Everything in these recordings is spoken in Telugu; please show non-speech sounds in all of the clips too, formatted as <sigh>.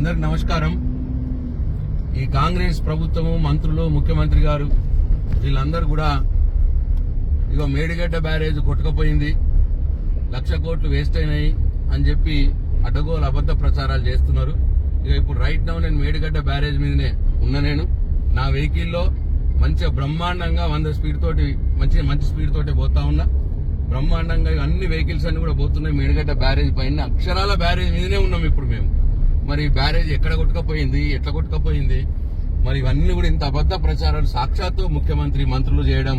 అందరికి నమస్కారం. ఈ కాంగ్రెస్ ప్రభుత్వము మంత్రులు ముఖ్యమంత్రి గారు వీళ్ళందరూ కూడా ఇగో మేడిగడ్డ బ్యారేజ్ కొట్టుకపోయింది. లక్ష కోట్లు వేస్ట్ అయినాయి అని చెప్పి అడ్డగోలు అబద్ధ ప్రచారాలు చేస్తున్నారు. ఇక ఇప్పుడు రైట్ నౌ నేను మేడిగడ్డ బ్యారేజ్ మీదనే ఉన్న నేను. నా వెహికల్లో మంచిగా బ్రహ్మాండంగా వంద స్పీడ్ తోటి మంచి మంచి స్పీడ్ తోటి పోతా ఉన్నా. బ్రహ్మాండంగా అన్ని వెహికల్స్ అన్ని కూడా పోతున్నాయి. మేడిగడ్డ బ్యారేజ్ పైన అక్షరాల బ్యారేజ్ మీదనే ఉన్నాం ఇప్పుడు మేము. మరి బ్యారేజ్ ఎక్కడ కొట్టుకపోయింది ఎట్లా కొట్టుకపోయింది? మరి ఇవన్నీ కూడా ఇంత అబద్ధ ప్రచారాలు సాక్షాత్తు ముఖ్యమంత్రి మంత్రులు చేయడం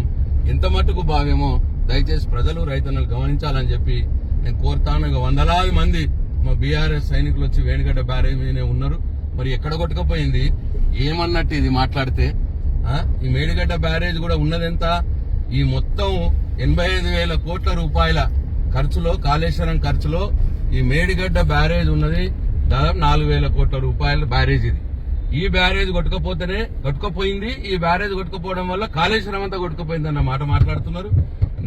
ఎంత మట్టుకు భావ్యమో దయచేసి ప్రజలు రైతన్నలు గమనించాలని చెప్పి నేను కోరుతాను వందలాది మంది మా బీఆర్ఎస్ సైనికులు వచ్చి వేణుగడ్డ బ్యారేజ్ మీదనే ఉన్నారు. మరి ఎక్కడ కొట్టుకపోయింది? ఏమన్నట్టు ఇది మాట్లాడితే? ఈ మేడిగడ్డ బ్యారేజ్ కూడా ఉన్నదెంత? ఈ మొత్తం ఎనభై ఐదు వేల కోట్ల రూపాయల ఖర్చులో కాళేశ్వరం ఖర్చులో ఈ మేడిగడ్డ బ్యారేజ్ ఉన్నది. దాదాపు నాలుగు వేల కోట్ల రూపాయల బ్యారేజ్ ఇది. ఈ బ్యారేజ్ కొట్టుకపోతేనే కొట్టుకపోయింది ఈ బ్యారేజ్ కొట్టుకపోవడం వల్ల కాళేశ్వరం అంతా కొట్టుకుపోయింది అన్న మాట మాట్లాడుతున్నారు.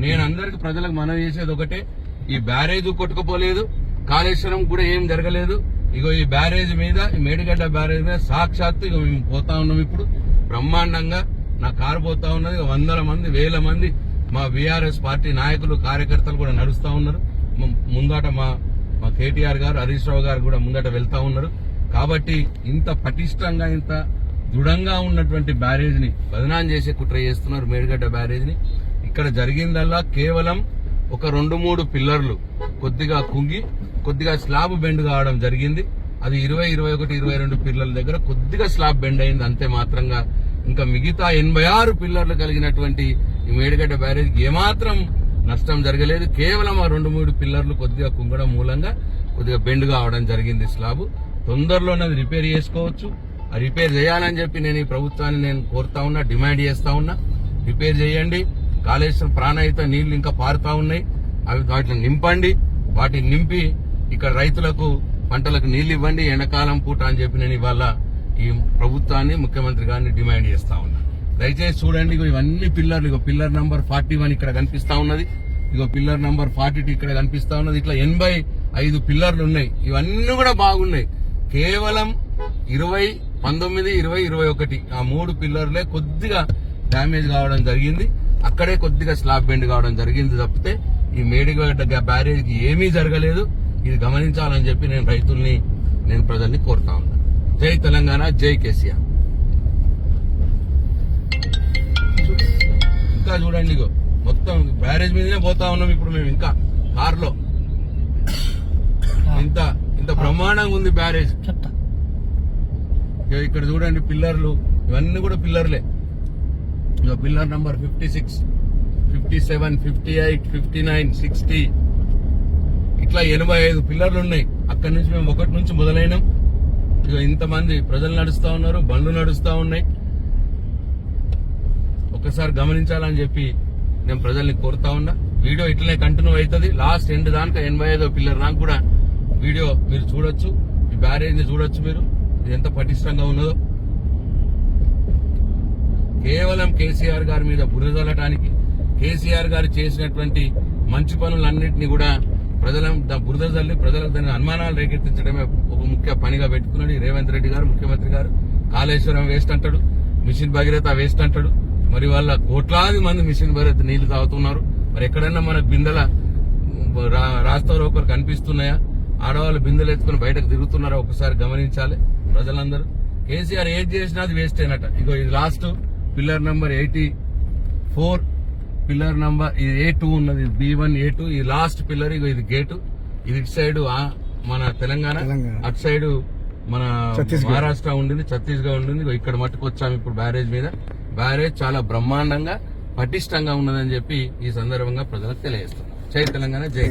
నేను అందరికి ప్రజలకు మనవి చేసేది ఒకటే ఈ బ్యారేజ్ కొట్టుకుపోలేదు కాళేశ్వరం కూడా ఏం జరగలేదు. ఇగో ఈ బ్యారేజ్ మీద ఈ మేడిగడ్డ బ్యారేజ్ మీద సాక్షాత్తు ఇక మేము పోతా ఉన్నాం ఇప్పుడు. బ్రహ్మాండంగా నా కారు పోతా ఉన్నది వందల మంది వేల మంది మా బీఆర్ఎస్ పార్టీ నాయకులు కార్యకర్తలు కూడా నడుస్తా ఉన్నారు. ముందాట ముందట మా మా కేటీఆర్ గారు హరీష్ రావు గారు కూడా ముందట వెళ్తా ఉన్నారు. కాబట్టి ఇంత పటిష్టంగా ఇంత దృఢంగా ఉన్నటువంటి బ్యారేజ్ని బదనాం చేసే కుట్ర చేస్తున్నారు మేడిగడ్డ బ్యారేజ్ని ఇక్కడ జరిగిందల్లా కేవలం ఒక రెండు మూడు పిల్లర్లు కొద్దిగా కుంగి కొద్దిగా స్లాబ్ బెండ్ కావడం జరిగింది. అది ఇరవై ఇరవై ఒకటి ఇరవై రెండు పిల్లల దగ్గర కొద్దిగా స్లాబ్ బెండ్ అయింది. అంతే మాత్రంగా ఇంకా మిగతా ఎనభై ఆరు పిల్లర్లు కలిగినటువంటి ఈ మేడిగడ్డ బ్యారేజ్ ఏమాత్రం నష్టం జరగలేదు. కేవలం ఆ రెండు మూడు పిల్లర్లు కొద్దిగా కుంగడం మూలంగా కొద్దిగా బెండ్ కావడం జరిగింది స్లాబ్. తొందరలోనే అది రిపేర్ చేసుకోవచ్చు. ఆ రిపేర్ చేయాలని చెప్పి నేను ఈ ప్రభుత్వాన్ని నేను కోరుతా ఉన్నా డిమాండ్ చేస్తా ఉన్నా. రిపేర్ చేయండి. కాళేశ్వరం ప్రాణహిత నీళ్ళు ఇంకా పారుతా ఉన్నాయి. అవి వాటిని నింపండి. వాటిని నింపి ఇక్కడ రైతులకు పంటలకు నీళ్ళు ఇవ్వండి. ఎండాకాలం పూట అని చెప్పి నేను ఇవాళ ఈ ప్రభుత్వాన్ని ముఖ్యమంత్రి గారిని డిమాండ్ చేస్తా ఉన్నా. దయచేసి చూడండి ఇగో ఇవన్నీ పిల్లర్లు ఇగో పిల్లర్ నంబర్ ఫార్టీ వన్ ఇక్కడ కనిపిస్తా ఉన్నది. ఇగో పిల్లర్ నంబర్ ఫార్టీ టూ ఇక్కడ కనిపిస్తా ఉన్నది. ఇట్లా ఎనభై ఐదు పిల్లర్లు ఉన్నాయి. ఇవన్నీ కూడా బాగున్నాయి. కేవలం ఇరవై పంతొమ్మిది ఇరవై ఇరవై ఒకటి. ఆ మూడు పిల్లర్లే కొద్దిగా డ్యామేజ్ కావడం జరిగింది. అక్కడే కొద్దిగా స్లాబ్ బెండ్ కావడం జరిగింది తప్పితే ఈ మేడిగడ్డ బ్యారేజ్కి ఏమీ జరగలేదు. ఇది గమనించాలని చెప్పి నేను రైతుల్ని నేను ప్రజల్ని కోరుతా ఉన్నాను జై తెలంగాణ జై కేసీఆర్. ఇంకా చూడండి ఇగో మొత్తం బ్యారేజ్ మీదనే పోతా ఉన్నాం ఇప్పుడు మేము ఇంకా కార్లో. <coughs> ఇంత ఇంత బ్రహ్మాండంగా ఉంది బ్యారేజ్. చెప్తా. ఇక్కడ చూడండి పిల్లర్లు ఇవన్నీ కూడా పిల్లర్లే. Pillar number fifty six fifty seven fifty eight fifty nine sixty. ఇట్లా ఎనభై ఐదు పిల్లర్లు ఉన్నాయి. అక్కడి నుంచి మేము ఒకటి నుంచి మొదలైనాం. ఇక ఇంతమంది ప్రజలు నడుస్తా ఉన్నారు బండ్లు నడుస్తా ఉన్నాయి. ఒక్కసారి గమనించాలని చెప్పి నేను ప్రజల్ని కోరుతా ఉన్నా. వీడియో ఇట్లనే కంటిన్యూ అవుతుంది. లాస్ట్ ఎండ్ దాకా ఎనభై ఐదో పిల్లర్ నాకు కూడా వీడియో మీరు చూడొచ్చు. ఈ బ్యారేజ్ చూడొచ్చు మీరు. ఇది ఎంత పటిష్టంగా ఉన్నదో. కేవలం కేసీఆర్ గారి మీద బురదలటానికి కేసీఆర్ గారు చేసినటువంటి మంచి పనులన్నింటినీ కూడా ప్రజల బురద తల్లి ప్రజలకు దాని అనుమానాలు రేకెత్తించడమే ఒక ముఖ్య పనిగా పెట్టుకున్నాడు రేవంత్ రెడ్డి గారు ముఖ్యమంత్రి గారు. కాళేశ్వరం వేస్ట్ అంటాడు మిషన్ భగీరథ వేస్ట్ అంటాడు. మరి వాళ్ళ కోట్లాది మంది మిషన్ భగీరథ నీళ్ళు తాగుతున్నారు. మరి ఎక్కడన్నా మన బిందెల రా- రాస్తా రోకలు కనిపిస్తున్నాయా? ఆడవాళ్ళు బిందెలు ఎత్తుకుని బయటకు తిరుగుతున్నారా? ఒకసారి గమనించాలి ప్రజలందరూ. కేసీఆర్ ఏది చేసినా అది వేస్ట్ అయినట్ట. ఇగో ఇది last pillar number eighty four pillar number ఇది ఏ టూ ఉన్నది బి వన్ ఏ టూ ఈ లాస్ట్ పిల్లర్ ఇగో ఇది గేటు ఇది ఇటు సైడ్ మన తెలంగాణ. అటు సైడ్ మన. మహారాష్ట్ర ఉండింది ఛత్తీస్గఢ్ ఉండింది. ఇక్కడ మట్టుకు వచ్చాము ఇప్పుడు బ్యారేజ్ మీద. బ్యారేజ్ చాలా బ్రహ్మాండంగా పటిష్టంగా ఉన్నదని చెప్పి ఈ సందర్భంగా ప్రజలకు తెలియజేస్తున్నాం. జై తెలంగాణ జై